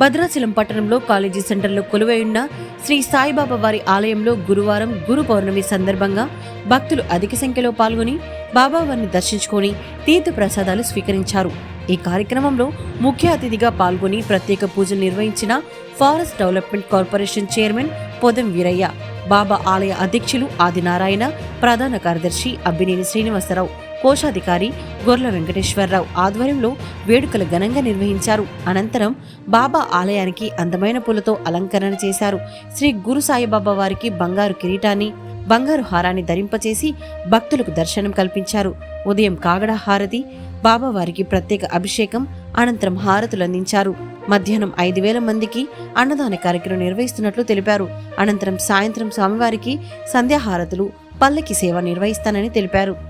భద్రాచలం పట్టణంలో కాలేజీ సెంటర్లో కొలువై ఉన్న శ్రీ సాయిబాబా వారి ఆలయంలో గురువారం గురు పౌర్ణమి సందర్భంగా భక్తులు అధిక సంఖ్యలో పాల్గొని బాబావారిని దర్శించుకొని తీర్థప్రసాదాలు స్వీకరించారు. ఈ కార్యక్రమంలో ముఖ్య అతిథిగా పాల్గొని ప్రత్యేక పూజలు నిర్వహించిన forest development corporation chairman Podem Veeraiah Baba ఆలయ అధ్యక్షులు ఆదినారాయణ ప్రధాన కార్యదర్శి అబ్బినేని శ్రీనివాసరావు కోశాధికారి గొర్ల వెంకటేశ్వరరావు ఆధ్వర్యంలో వేడుకలు ఘనంగా నిర్వహించారు. అనంతరం బాబా ఆలయానికి అందమైన పూలతో అలంకరణ చేశారు. శ్రీ గురు సాయిబాబా వారికి బంగారు కిరీటాన్ని బంగారు హారాన్ని ధరింపచేసి భక్తులకు దర్శనం కల్పించారు. ఉదయం కాగడ హారతి బాబావారికి ప్రత్యేక అభిషేకం అనంతరం హారతులు అందించారు. మధ్యాహ్నం ఐదు వేల మందికి అన్నదాన కార్యక్రమం నిర్వహిస్తున్నట్లు తెలిపారు. అనంతరం సాయంత్రం స్వామివారికి సంధ్యాహారతులు పల్లకి సేవ నిర్వహిస్తానని తెలిపారు.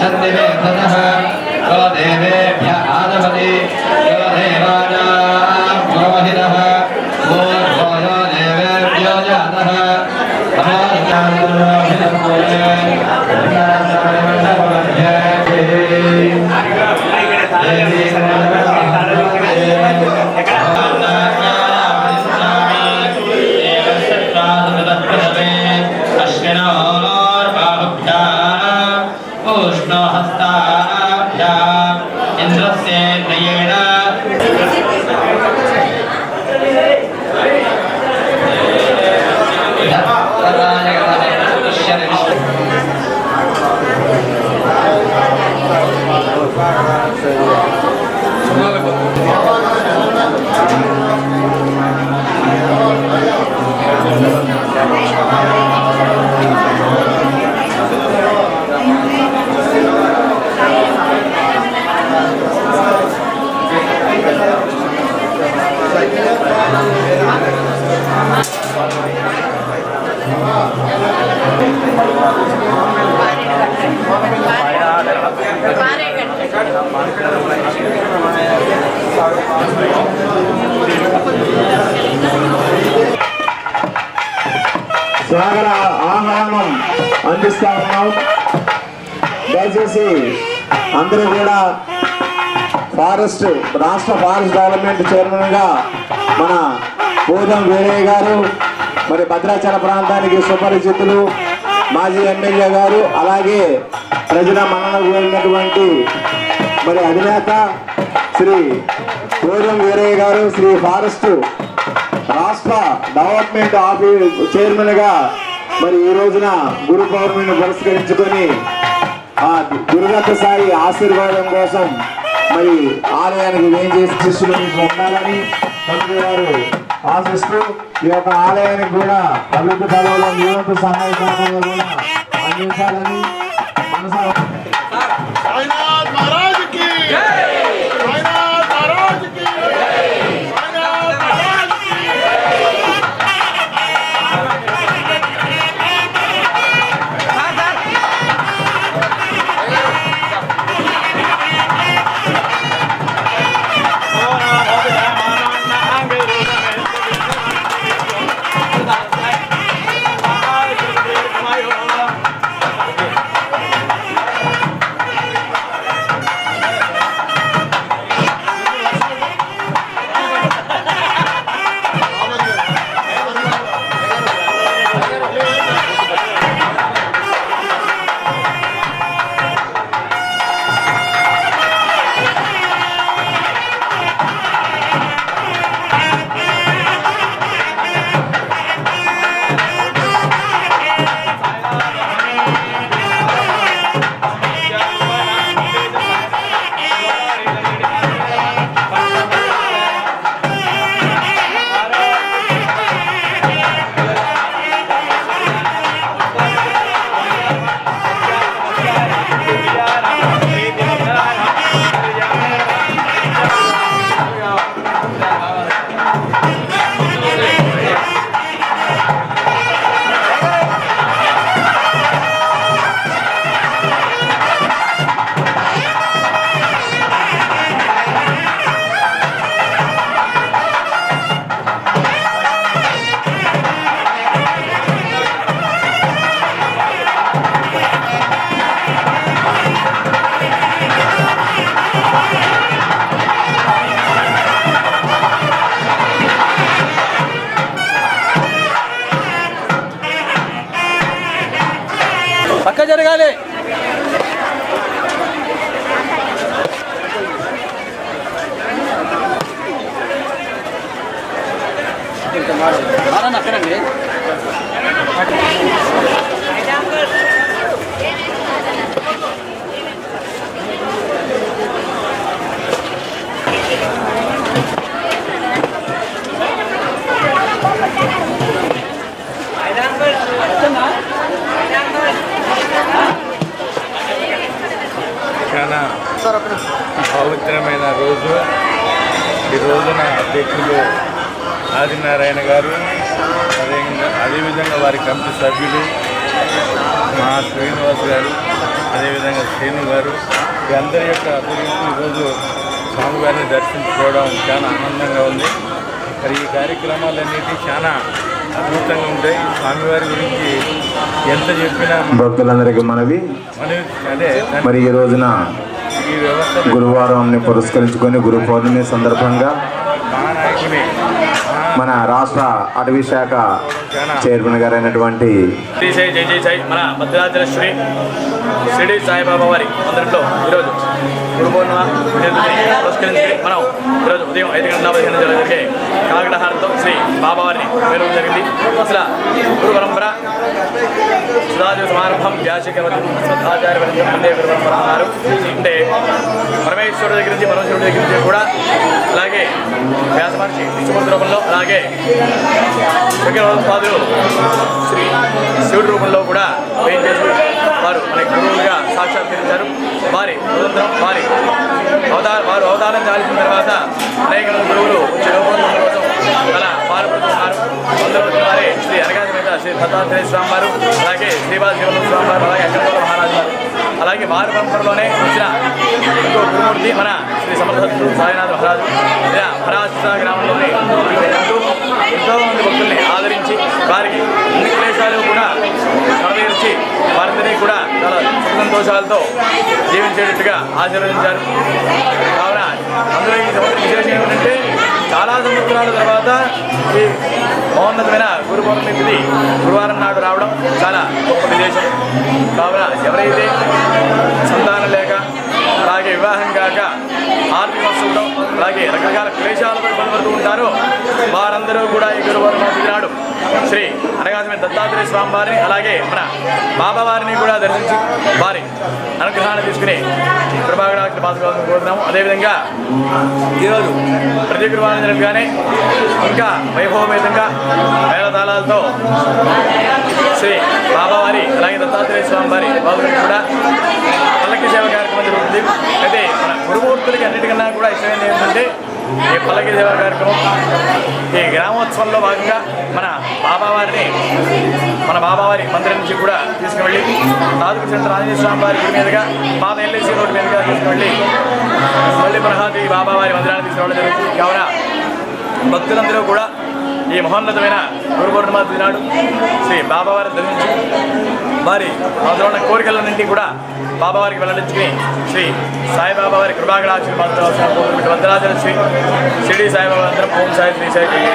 बलमिच्छन्ति సాగర ఆహ్వానం అందిస్తా ఉన్నాం దయచేసి అందరూ కూడా ఫారెస్ట్ రాష్ట్ర ఫారెస్ట్ డెవలప్మెంట్ చైర్మన్గా మన పూదం వీరయ్య గారు మరి భద్రాచల ప్రాంతానికి సుపరిచితులు మాజీ ఎమ్మెల్యే గారు అలాగే ప్రజల మన్నన మరి అధినేత శ్రీ పూర్వం వీరయ్య గారు శ్రీ ఫారెస్ట్ రాష్ట్ర డెవలప్మెంట్ ఆఫీస్ చైర్మన్గా మరి ఈ రోజున గురు పౌర్ణమిని పురస్కరించుకొని ఆ దుర్గత సాయి ఆశీర్వాదం కోసం మరి ఆలయానికి ఏం చేసి శిష్యులు మీకు ఉండాలని తండ్రి గారు ఆశిస్తూ ఈ యొక్క ఆలయానికి కూడా అభివృద్ధి పదవులు యువత సహాయ సహకారాలు కూడా అందించాలని మనసు అక్కడండి చాలా పవిత్రమైన రోజు ఈ రోజున అధ్యక్షులు ఆదినారాయణ గారు అదేవిధంగా అదేవిధంగా వారి కమిటీ సభ్యులు మా శ్రీనివాస్ గారు అదేవిధంగా శ్రీను గారు. ఈ అందరి యొక్క ఆధ్వర్యంలో ఈరోజు స్వామివారిని దర్శించుకోవడం చాలా ఆనందంగా ఉంది. మరి ఈ కార్యక్రమాలన్నిటి చాలా అద్భుతంగా ఉంటాయి. స్వామివారి గురించి ఎంత చెప్పినా భక్తులందరికీ మనవి. మనం అదే మరి ఈ రోజున గురువారంని పురస్కరించుకొని గురు పౌర్ణమి సందర్భంగా మన రాష్ట్ర అటవీ శాఖ చైర్మన్ గారైనటువంటి శ్రీ జై జై మన భద్రాచల శ్రీ షిరిడి సాయిబాబా వారి ఈరోజు గురు పౌర్ణిమ మనం ఈరోజు ఉదయం ఐదు గంటల పదిహేను జరిగే కాకడహారంతో శ్రీ బాబావారిని వేరడం జరిగింది. అసలు గురు పరంపర సుధాజు సమారంభం వ్యాసకవతి వందే గురు పరంపర అన్నారు. అంటే పరమేశ్వరుడు దగ్గర నుంచి పరమేశ్వరుడు దగ్గర నుంచి కూడా అలాగే వ్యాస మహర్షి విష్ణుమూర్తి రూపంలో అలాగే శంకరపాదులు శ్రీ శివుడి రూపంలో కూడా వేయం చేసి వారు మనకి గురువులుగా సాక్షాత్కరించారు. వారి స్వతంత్రం వారి అవతార వారు అవతారం చాలిసిన తర్వాత అనేక గురువులు వచ్చి కోసం అలా పాల్పడుతున్నారు. అందరూ వచ్చిన శ్రీ అనగాది మీద శ్రీ దత్తాత్రేయ స్వామి వారు అలాగే శ్రీవాద శివన స్వామి వారు అలాగే అక్కడ మహారాజు వారు అలాగే వారి పరంపరలోనే వచ్చిన ఇంకో గురుమూర్తి మన శ్రీ సమర్థ సాయినాథ్ మహారాజు. ఇలా మహారాష్ట్ర గ్రామంలోని ఎంతో మంది భక్తుల్ని ఆదరించి వారికి అన్ని ప్రదేశాలు కూడా నెరవేర్చి వారందరినీ కూడా చాలా సుఖ సంతోషాలతో జీవించేటట్టుగా ఆశీర్వదించారు. కావున అందులో ఈ సంవత్సరం విశేషం ఏమిటంటే చాలా సంవత్సరాల తర్వాత ఈ మహోన్నతమైన గురు పౌర్ణమి తిథి గురువారం నాడు రావడం చాలా గొప్ప విశేషం. కావున ఎవరైతే సంతానం లేక అలాగే వివాహం కాక ఆర్థిక వస్తుంటాం అలాగే రకరకాల క్లేశాలపై బలపడుతూ ఉంటారు. వారందరూ కూడా ఈ గురువారం నాడు శ్రీ అనగాసమే దత్తాత్రేయ స్వామి వారిని అలాగే మన బాబా వారిని కూడా దర్శించి వారి అనుగ్రహాన్ని తీసుకుని కృపాగడాక్ష పాసుకోవాలని కోరుతున్నాము అదేవిధంగా ఈరోజు ప్రతి గురువారం జరగగానే ఇంకా వైభవమేతంగా మేళతాళాలతో శ్రీ బాబావారి అలాగే దత్తాత్రేయ స్వామి వారి బాబు కూడా పల్లకి సేవ కార్యక్రమం జరుగుతుంది. ఈ పల్లకి దేవ కార్యక్రమం ఈ గ్రామోత్సవంలో భాగంగా మన బాబావారిని మన బాబావారి మందిరం నుంచి కూడా తీసుకువెళ్ళి తాదుకు సెంటర్ ఆంజనేయ స్వామి వారి గుడి మీదుగా బాబా ఎల్ఐసి రోడ్డు మీదుగా తీసుకువెళ్ళి మళ్ళీ ప్రహాది బాబావారి మందిరాన్ని తీసుకురావడం జరుగుతుంది. కావున భక్తులందరూ కూడా ఈ మహోన్నతమైన గురు పౌర్ణిమ దినాడు శ్రీ బాబావారిని దర్శించి వారి అందులో ఉన్న కోరికలన్నింటినీ కూడా బాబావారికి వెల్లడించుకుని శ్రీ సాయిబాబా వారి కృపాగడాక్షి భద్రాచల శ్రీ షిరిడి సాయిబాబా అందరం ఓం సాయి శ్రీ సాయి సాయి.